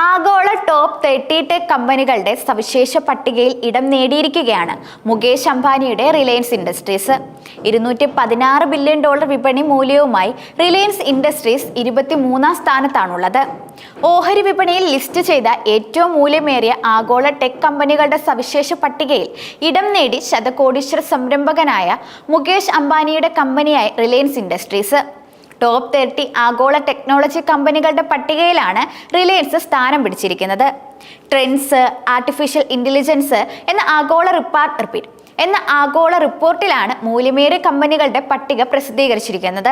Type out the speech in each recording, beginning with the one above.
ആഗോള top thirty tech കമ്പനികളുടെ സവിശേഷ പട്ടികയിൽ ഇടം നേടിയിരിക്കുകയാണ് മുകേഷ് അംബാനിയുടെ റിലയൻസ് ഇൻഡസ്ട്രീസ്. ഇരുന്നൂറ്റി പതിനാറ് ബില്യൺ ഡോളർ വിപണി മൂല്യവുമായി റിലയൻസ് ഇൻഡസ്ട്രീസ് ഇരുപത്തിമൂന്നാം സ്ഥാനത്താണുള്ളത്. ഓഹരി വിപണിയിൽ ലിസ്റ്റ് ചെയ്ത ഏറ്റവും മൂല്യമേറിയ ആഗോള ടെക് കമ്പനികളുടെ സവിശേഷ പട്ടികയിൽ ഇടം നേടി ശതകോടീശ്വര സംരംഭകനായ മുകേഷ് അംബാനിയുടെ കമ്പനിയായ റിലയൻസ് ഇൻഡസ്ട്രീസ്. ടോപ്പ് തേർട്ടി ആഗോള ടെക്നോളജി കമ്പനികളുടെ പട്ടികയിലാണ് റിലയൻസ് സ്ഥാനം പിടിച്ചിരിക്കുന്നത്. ട്രെൻഡ്സ് ആർട്ടിഫിഷ്യൽ ഇന്റലിജൻസ് എന്ന ആഗോള റിപ്പാർട്ട് റിപ്പീറ്റ്. എന്ന ആഗോള റിപ്പോർട്ടിലാണ് മൂല്യമേറിയ കമ്പനികളുടെ പട്ടിക പ്രസിദ്ധീകരിച്ചിരിക്കുന്നത്.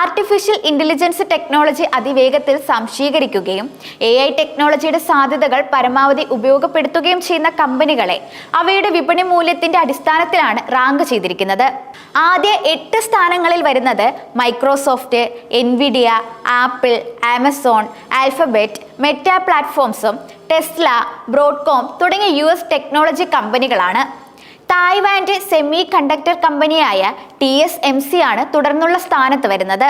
ആർട്ടിഫിഷ്യൽ ഇന്റലിജൻസ് ടെക്നോളജി അതിവേഗത്തിൽ സംശീകരിക്കുകയും എ ഐ ടെക്നോളജിയുടെ സാധ്യതകൾ പരമാവധി ഉപയോഗപ്പെടുത്തുകയും ചെയ്യുന്ന കമ്പനികളെ അവയുടെ വിപണി മൂല്യത്തിന്റെ അടിസ്ഥാനത്തിലാണ് റാങ്ക് ചെയ്തിരിക്കുന്നത്. ആദ്യ എട്ട് സ്ഥാനങ്ങളിൽ വരുന്നത് Microsoft Nvidia Apple Amazon Alphabet Meta പ്ലാറ്റ്ഫോംസും Tesla Broadcom തുടങ്ങിയ യു എസ് ടെക്നോളജി കമ്പനികളാണ്. തായ്വാന്റെ സെമി കണ്ടക്ടർ കമ്പനിയായ ടി എസ് എം സി ആണ് തുടർന്നുള്ള സ്ഥാനത്ത് വരുന്നത്.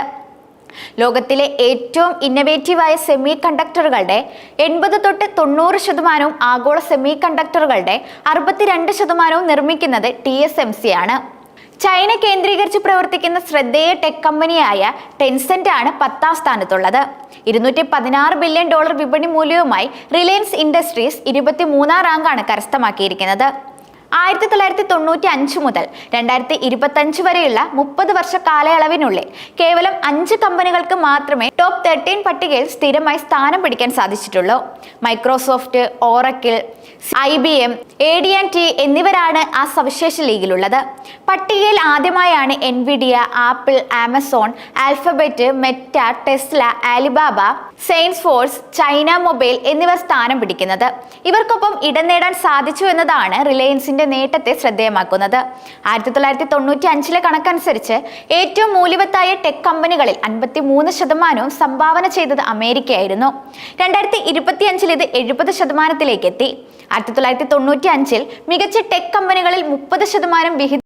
ലോകത്തിലെ ഏറ്റവും ഇന്നവേറ്റീവായ സെമി കണ്ടക്ടറുകളുടെ എൺപത് തൊട്ട് തൊണ്ണൂറ് ശതമാനവും ആഗോള സെമി കണ്ടക്ടറുകളുടെ അറുപത്തിരണ്ട് ശതമാനവും നിർമ്മിക്കുന്നത് ടി എസ് എം സി ആണ്. ചൈന കേന്ദ്രീകരിച്ച് പ്രവർത്തിക്കുന്ന ശ്രദ്ധേയ ടെക് കമ്പനിയായ ടെൻസെന്റ് ആണ് പത്താം സ്ഥാനത്തുള്ളത്. ഇരുന്നൂറ്റി പതിനാറ് ബില്യൺ ഡോളർ വിപണി മൂല്യവുമായി റിലയൻസ് ഇൻഡസ്ട്രീസ് ഇരുപത്തി മൂന്നാം റാങ്കാണ് കരസ്ഥമാക്കിയിരിക്കുന്നത്. ആയിരത്തി തൊള്ളായിരത്തി തൊണ്ണൂറ്റി അഞ്ച് മുതൽ രണ്ടായിരത്തി ഇരുപത്തി അഞ്ച് വരെയുള്ള മുപ്പത് വർഷ കാലയളവിനുള്ളിൽ കേവലം അഞ്ച് കമ്പനികൾക്ക് മാത്രമേ ടോപ്പ് തേർട്ടീൻ പട്ടികയിൽ സ്ഥിരമായി സ്ഥാനം പിടിക്കാൻ സാധിച്ചിട്ടുള്ളൂ. Microsoft Oracle I B M A D and T എന്നിവരാണ് ആ സവിശേഷ ലീഗിലുള്ളത്. പട്ടികയിൽ ആദ്യമായാണ് Nvidia Apple Amazon Alphabet Meta Tesla Alibaba Salesforce China Mobile എന്നിവർ സ്ഥാനം പിടിക്കുന്നത്. ഇവർക്കൊപ്പം ഇടം നേടാൻ സാധിച്ചു എന്നതാണ് റിലയൻസിന്റെ നേട്ടത്തെ ശ്രദ്ധേയമാക്കുന്നത്. ആയിരത്തി തൊള്ളായിരത്തി തൊണ്ണൂറ്റി അഞ്ചിലെ കണക്കനുസരിച്ച് ഏറ്റവും മൂല്യവത്തായ ടെക് കമ്പനികളിൽ അൻപത്തി മൂന്ന് ശതമാനവും സംഭാവന ചെയ്തത് അമേരിക്കയായിരുന്നു. രണ്ടായിരത്തി ഇരുപത്തി അഞ്ചിൽ ഇത് എഴുപത് ശതമാനത്തിലേക്ക് എത്തി ആയിരത്തി തൊള്ളായിരത്തി തൊണ്ണൂറ്റി അഞ്ചിൽ മികച്ച ടെക് കമ്പനികളിൽ മുപ്പത് ശതമാനം വിഹിതം